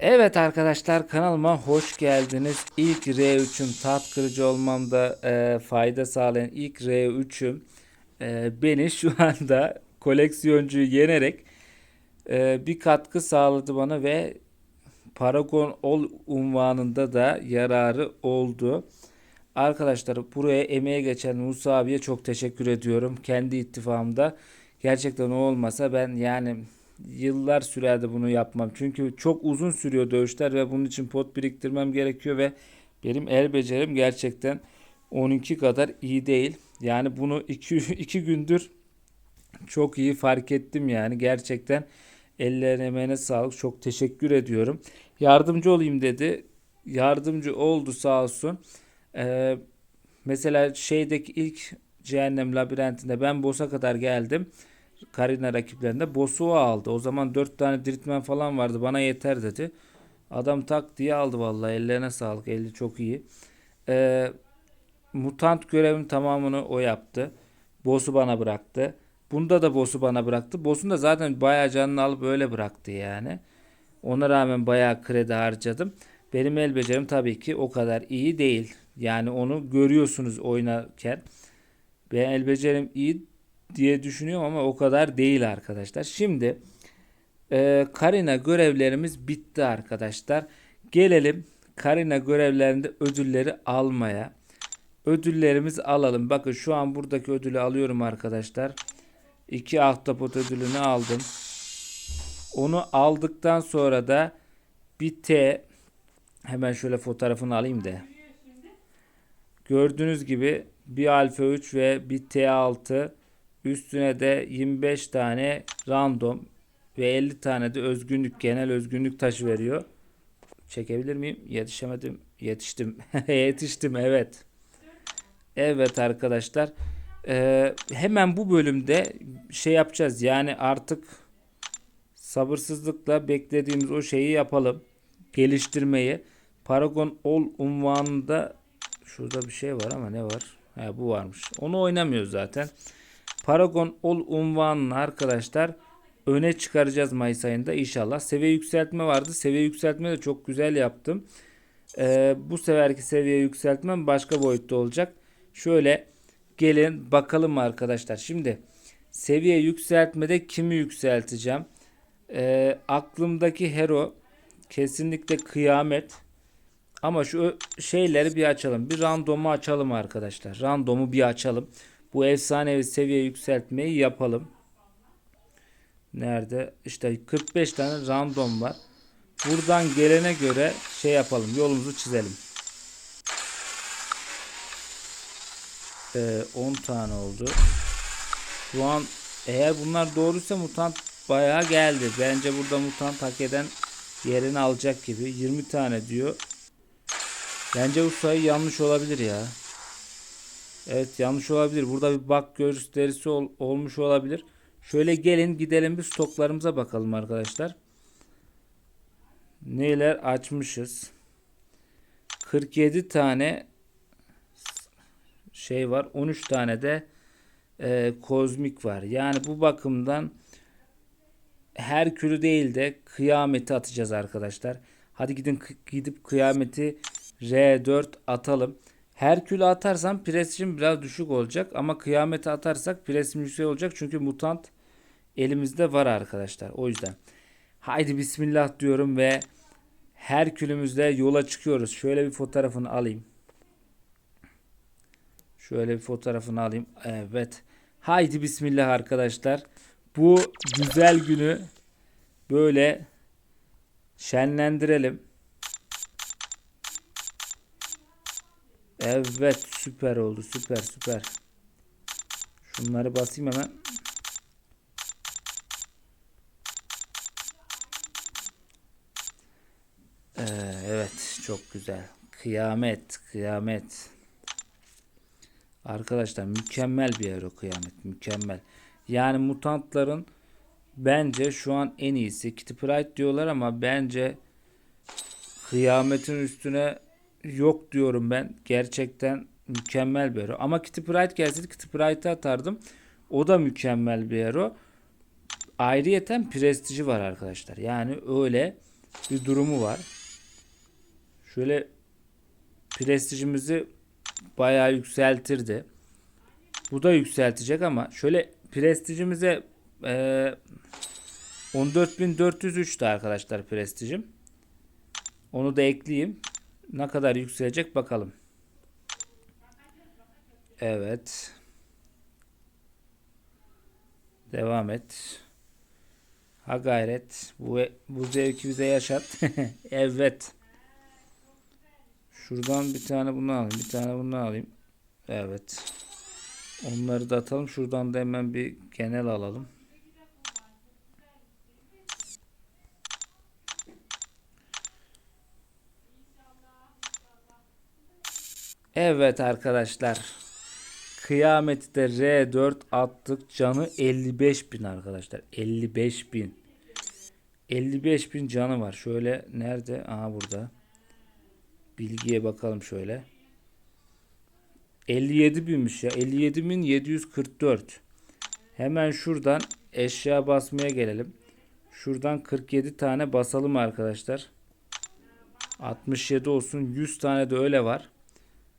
Evet arkadaşlar kanalıma hoş geldiniz. İlk R3'üm tat kırıcı olmamda e, fayda sağlayan ilk R3'üm e, beni şu anda koleksiyoncuyu yenerek e, bir katkı sağladı bana ve Paragon Ol unvanında da yararı oldu. Arkadaşlar buraya emeğe geçen Musa abiye çok teşekkür ediyorum. Kendi ittifamda gerçekten o olmasa ben yani yıllar sürerdi bunu yapmam. Çünkü çok uzun sürüyor dövüşler ve bunun için pot biriktirmem gerekiyor ve benim el becerim gerçekten 12 kadar iyi değil. Yani bunu 2 2 gündür çok iyi fark ettim yani gerçekten ellerine emeğine sağlık çok teşekkür ediyorum. Yardımcı olayım dedi. Yardımcı oldu sağ olsun. Ee, mesela şeydeki ilk Cehennem Labirentinde ben boss'a kadar geldim. Karina rakiplerinde boss'u o aldı. O zaman 4 tane diritmen falan vardı. Bana yeter dedi. Adam tak diye aldı vallahi. Ellerine sağlık. Eli çok iyi. Ee, mutant görevin tamamını o yaptı. Boss'u bana bıraktı. Bunda da boss'u bana bıraktı. Boss'un da zaten bayağı canını alıp öyle bıraktı yani. Ona rağmen bayağı kredi harcadım. Benim el becerim tabii ki o kadar iyi değil. Yani onu görüyorsunuz oynarken. Ben el becerim iyi diye düşünüyorum ama o kadar değil arkadaşlar. Şimdi e, Karina görevlerimiz bitti arkadaşlar. Gelelim Karina görevlerinde ödülleri almaya. Ödüllerimizi alalım. Bakın şu an buradaki ödülü alıyorum arkadaşlar. 2 ahtapot ödülünü aldım. Onu aldıktan sonra da bir T hemen şöyle fotoğrafını alayım da. Gördüğünüz gibi bir alfa 3 ve bir T6 üstüne de 25 tane random ve 50 tane de özgünlük genel özgünlük taşı veriyor. Çekebilir miyim? Yetişemedim. Yetiştim. Yetiştim evet. Evet arkadaşlar. Ee, hemen bu bölümde şey yapacağız. Yani artık sabırsızlıkla beklediğimiz o şeyi yapalım. Geliştirmeyi. Paragon All unvanında şurada bir şey var ama ne var? Ha, bu varmış. Onu oynamıyoruz zaten. Paragon All unvanını arkadaşlar öne çıkaracağız Mayıs ayında inşallah. Seviye yükseltme vardı. Seviye yükseltme de çok güzel yaptım. Ee, bu seferki seviye yükseltmem başka boyutta olacak. Şöyle gelin bakalım arkadaşlar. Şimdi seviye yükseltmede kimi yükselteceğim? Ee, aklımdaki hero kesinlikle kıyamet. Ama şu şeyleri bir açalım. Bir randomu açalım arkadaşlar. Randomu bir açalım. Bu efsanevi seviye yükseltmeyi yapalım. Nerede? İşte 45 tane random var. Buradan gelene göre şey yapalım. Yolumuzu çizelim. Ee, 10 tane oldu. Şu an eğer bunlar doğruysa mutant bayağı geldi. Bence burada mutant hak eden yerini alacak gibi. 20 tane diyor. Bence bu sayı yanlış olabilir ya. Evet yanlış olabilir. Burada bir bak gösterisi ol, olmuş olabilir. Şöyle gelin gidelim bir stoklarımıza bakalım arkadaşlar. Neler açmışız. 47 tane şey var. 13 tane de e, kozmik var. Yani bu bakımdan Herkül'ü değil de kıyameti atacağız arkadaşlar. Hadi gidin gidip kıyameti R4 atalım. Herkül'ü atarsam prestijim biraz düşük olacak ama kıyameti atarsak prestijim yüksek olacak çünkü mutant elimizde var arkadaşlar. O yüzden haydi bismillah diyorum ve Herkül'ümüzle yola çıkıyoruz. Şöyle bir fotoğrafını alayım. Şöyle bir fotoğrafını alayım. Evet. Haydi bismillah arkadaşlar. Bu güzel günü böyle şenlendirelim. Evet süper oldu süper süper. Şunları basayım hemen. Ee, evet çok güzel. Kıyamet kıyamet. Arkadaşlar mükemmel bir euro kıyamet mükemmel. Yani mutantların bence şu an en iyisi. Kitty Pride diyorlar ama bence kıyametin üstüne yok diyorum ben. Gerçekten mükemmel bir hero. Ama Kitty Pride gelseydi Kitty Pride'ı atardım. O da mükemmel bir hero. Ayrıyeten prestiji var arkadaşlar. Yani öyle bir durumu var. Şöyle prestijimizi bayağı yükseltirdi. Bu da yükseltecek ama şöyle prestijimize e, 14.403'tü arkadaşlar prestijim. Onu da ekleyeyim. Ne kadar yükselecek bakalım. Evet. Devam et. Ha gayret. Bu, bu zevki bize yaşat. evet. Şuradan bir tane bunu alayım. Bir tane bunu alayım. Evet. Onları da atalım. Şuradan da hemen bir genel alalım. Evet arkadaşlar. Kıyameti de R4 attık. Canı 55 bin arkadaşlar. 55 bin. 55 bin canı var. Şöyle nerede? Aha burada. Bilgiye bakalım şöyle. 57 binmiş ya. 57 bin 744. Hemen şuradan eşya basmaya gelelim. Şuradan 47 tane basalım arkadaşlar. 67 olsun. 100 tane de öyle var.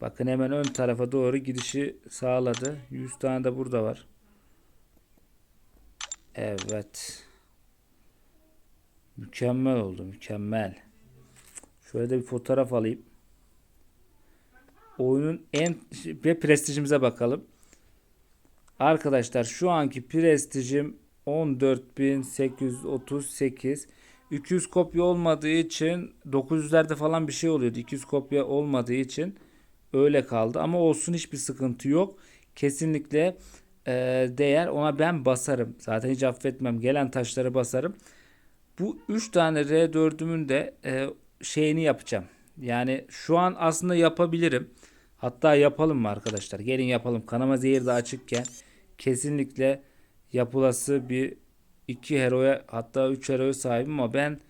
Bakın hemen ön tarafa doğru gidişi sağladı. 100 tane de burada var. Evet. Mükemmel oldu. Mükemmel. Şöyle de bir fotoğraf alayım. Oyunun en ve prestijimize bakalım. Arkadaşlar şu anki prestijim 14.838 200 kopya olmadığı için 900'lerde falan bir şey oluyordu. 200 kopya olmadığı için öyle kaldı. Ama olsun hiçbir sıkıntı yok. Kesinlikle e, değer ona ben basarım. Zaten hiç affetmem. Gelen taşları basarım. Bu 3 tane R4'ümün de e, şeyini yapacağım. Yani şu an aslında yapabilirim. Hatta yapalım mı arkadaşlar? Gelin yapalım. Kanama zehir de açıkken kesinlikle yapılası bir iki heroya hatta üç heroya sahibim ama ben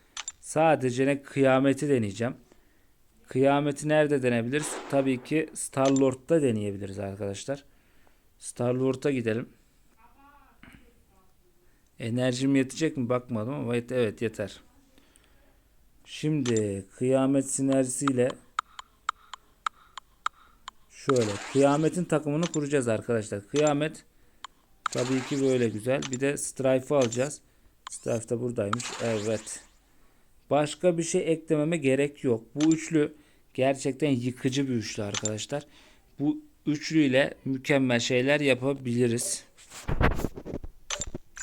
sadece ne kıyameti deneyeceğim. Kıyameti nerede denebiliriz? Tabii ki Star-Lord'da deneyebiliriz arkadaşlar. Star-Lord'a gidelim. Enerjim yetecek mi bakmadım ama evet yeter. Şimdi kıyamet sinerjisiyle şöyle kıyametin takımını kuracağız arkadaşlar. Kıyamet tabii ki böyle güzel. Bir de Strife'ı alacağız. Strife da buradaymış. Evet. Başka bir şey eklememe gerek yok. Bu üçlü gerçekten yıkıcı bir üçlü arkadaşlar. Bu üçlüyle mükemmel şeyler yapabiliriz.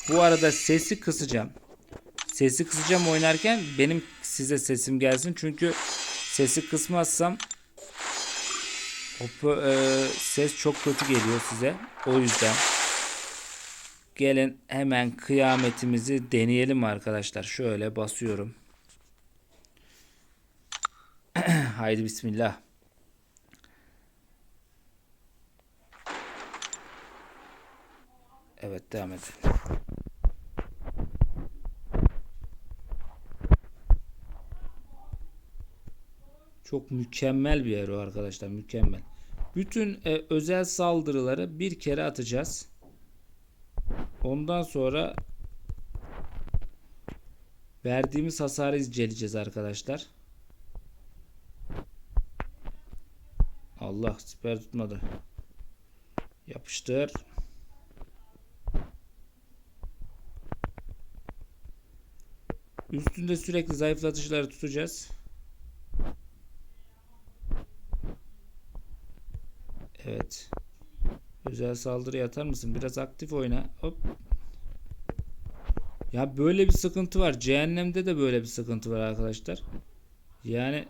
Bu arada sesi kısacağım. Sesi kısacağım oynarken benim size sesim gelsin. Çünkü sesi kısmazsam hop, e, ses çok kötü geliyor size. O yüzden gelin hemen kıyametimizi deneyelim arkadaşlar. Şöyle basıyorum. Haydi bismillah. Evet devam edelim. Çok mükemmel bir yer o arkadaşlar. Mükemmel. Bütün e, özel saldırıları bir kere atacağız. Ondan sonra verdiğimiz hasarı inceleyeceğiz arkadaşlar. Allah siper tutmadı. Yapıştır. Üstünde sürekli zayıflatıcıları tutacağız. Evet. Özel saldırı atar mısın? Biraz aktif oyna. Hop. Ya böyle bir sıkıntı var. Cehennemde de böyle bir sıkıntı var arkadaşlar. Yani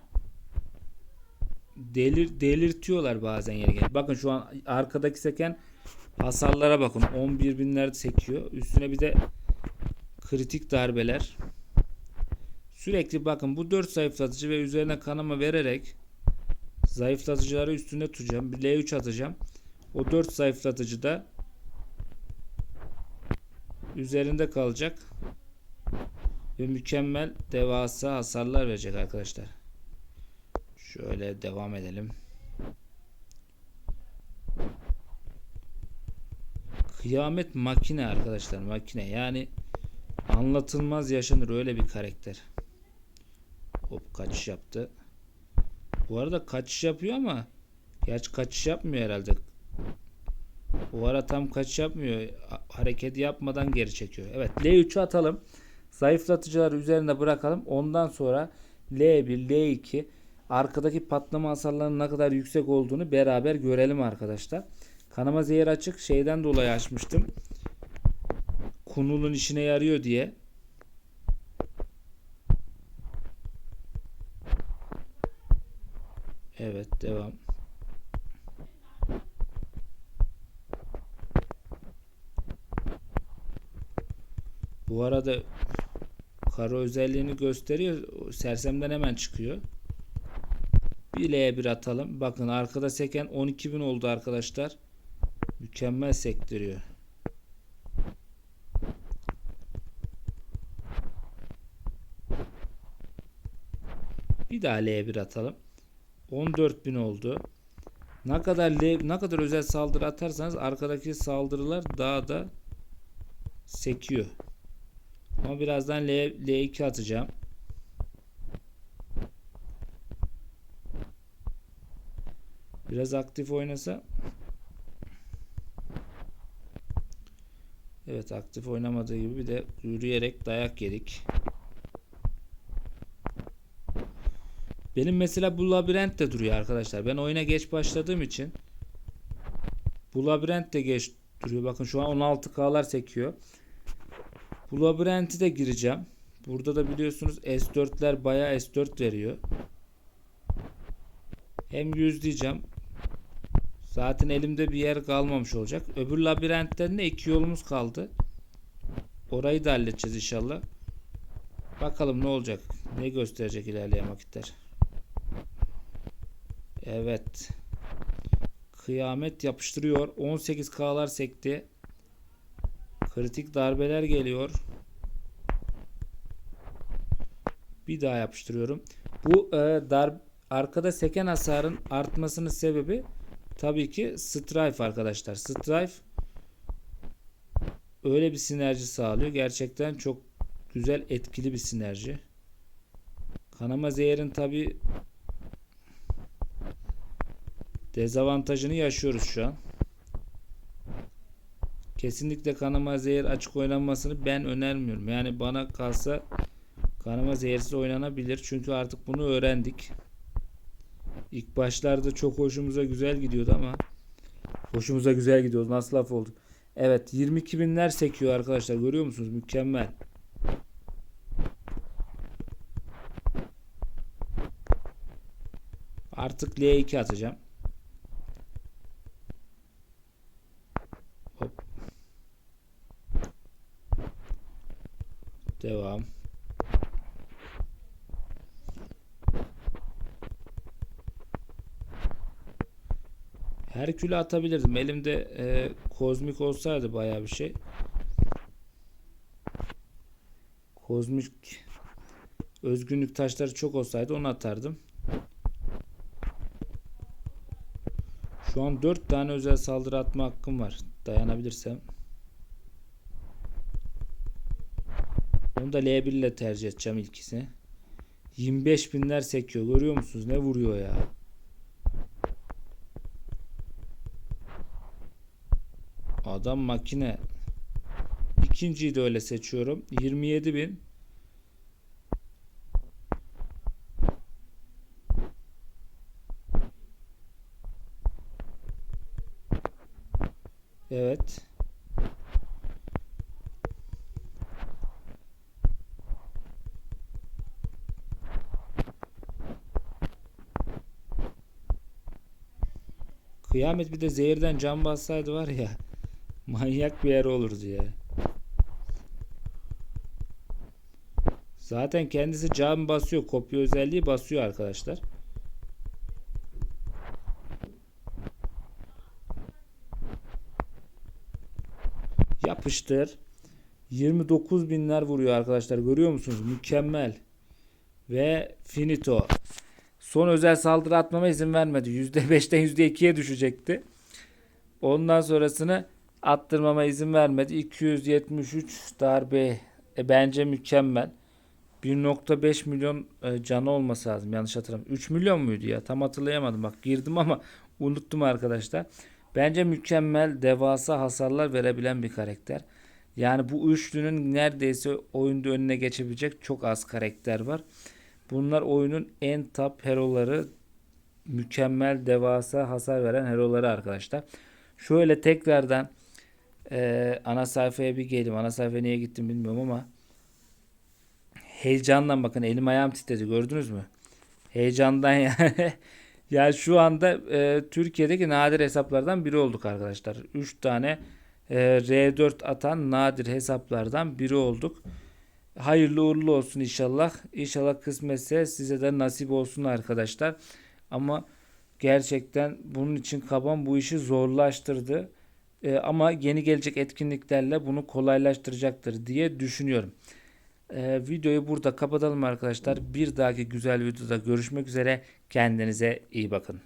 delir delirtiyorlar bazen yeri gelip. Bakın şu an arkadaki seken hasarlara bakın. 11 binler sekiyor. Üstüne bir de kritik darbeler. Sürekli bakın bu 4 zayıflatıcı ve üzerine kanama vererek zayıflatıcıları üstünde tutacağım. Bir L3 atacağım. O 4 zayıflatıcı da üzerinde kalacak. Ve mükemmel devasa hasarlar verecek arkadaşlar. Şöyle devam edelim. Kıyamet makine arkadaşlar makine yani anlatılmaz yaşanır öyle bir karakter. Hop kaçış yaptı. Bu arada kaçış yapıyor ama gerçi kaçış yapmıyor herhalde. O ara tam kaçış yapmıyor. Ha- Hareket yapmadan geri çekiyor. Evet L3'ü atalım. Zayıflatıcıları üzerine bırakalım. Ondan sonra L1, L2 arkadaki patlama hasarlarının ne kadar yüksek olduğunu beraber görelim arkadaşlar. Kanama zehir açık şeyden dolayı açmıştım. Kunul'un işine yarıyor diye. Evet devam. Bu arada karo özelliğini gösteriyor. Sersemden hemen çıkıyor. Bir L'ye bir atalım. Bakın arkada seken 12.000 oldu arkadaşlar. Mükemmel sektiriyor. Bir daha L'ye bir atalım. 14.000 oldu. Ne kadar L, ne kadar özel saldırı atarsanız arkadaki saldırılar daha da sekiyor. Ama birazdan L, L2 atacağım. Biraz aktif oynasa. Evet aktif oynamadığı gibi bir de yürüyerek dayak yedik. Benim mesela bu labirent de duruyor arkadaşlar. Ben oyuna geç başladığım için bu labirent de geç duruyor. Bakın şu an 16K'lar sekiyor. Bu labirenti de gireceğim. Burada da biliyorsunuz S4'ler bayağı S4 veriyor. Hem 100 diyeceğim. Zaten elimde bir yer kalmamış olacak. Öbür labirentten de iki yolumuz kaldı. Orayı da halledeceğiz inşallah. Bakalım ne olacak. Ne gösterecek ilerleyen vakitler. Evet. Kıyamet yapıştırıyor. 18K'lar sekti. Kritik darbeler geliyor. Bir daha yapıştırıyorum. Bu e, dar arkada seken hasarın artmasının sebebi tabii ki Strife arkadaşlar. Strife öyle bir sinerji sağlıyor. Gerçekten çok güzel etkili bir sinerji. Kanama zehirin tabii dezavantajını yaşıyoruz şu an. Kesinlikle kanama zehir açık oynanmasını ben önermiyorum. Yani bana kalsa kanama zehirsiz oynanabilir. Çünkü artık bunu öğrendik. İlk başlarda çok hoşumuza güzel gidiyordu ama hoşumuza güzel gidiyordu. Nasıl laf oldu? Evet 22 binler sekiyor arkadaşlar. Görüyor musunuz? Mükemmel. Artık L2 atacağım. Hop. Devam. Herkül'ü atabilirdim. Elimde e, kozmik olsaydı bayağı bir şey. Kozmik özgünlük taşları çok olsaydı onu atardım. Şu an 4 tane özel saldırı atma hakkım var. Dayanabilirsem. Onu da L1 ile tercih edeceğim ilkisini. 25 binler sekiyor. Görüyor musunuz? Ne vuruyor ya? Adam makine. İkinciyi de öyle seçiyorum. 27 bin. Evet. Kıyamet bir de zehirden can bassaydı var ya. Manyak bir yer olurdu ya. Zaten kendisi cam basıyor. Kopya özelliği basıyor arkadaşlar. Yapıştır. 29 binler vuruyor arkadaşlar. Görüyor musunuz? Mükemmel. Ve finito. Son özel saldırı atmama izin vermedi. %5'ten %2'ye düşecekti. Ondan sonrasını attırmama izin vermedi. 273 darbe e, bence mükemmel. 1.5 milyon e, canı olması lazım yanlış hatırlamıyorum. 3 milyon muydu ya? Tam hatırlayamadım. Bak girdim ama unuttum arkadaşlar. Bence mükemmel devasa hasarlar verebilen bir karakter. Yani bu üçlünün neredeyse oyunda önüne geçebilecek çok az karakter var. Bunlar oyunun en top hero'ları mükemmel devasa hasar veren hero'ları arkadaşlar. Şöyle tekrardan e, ana sayfaya bir geleyim. Ana sayfaya niye gittim bilmiyorum ama heyecandan bakın elim ayağım titredi gördünüz mü? Heyecandan yani. ya şu anda e, Türkiye'deki nadir hesaplardan biri olduk arkadaşlar. 3 tane e, R4 atan nadir hesaplardan biri olduk. Hayırlı uğurlu olsun inşallah. İnşallah kısmetse size de nasip olsun arkadaşlar. Ama gerçekten bunun için kaban bu işi zorlaştırdı. E, ama yeni gelecek etkinliklerle bunu kolaylaştıracaktır diye düşünüyorum. E, videoyu burada kapatalım arkadaşlar. Bir dahaki güzel videoda görüşmek üzere. Kendinize iyi bakın.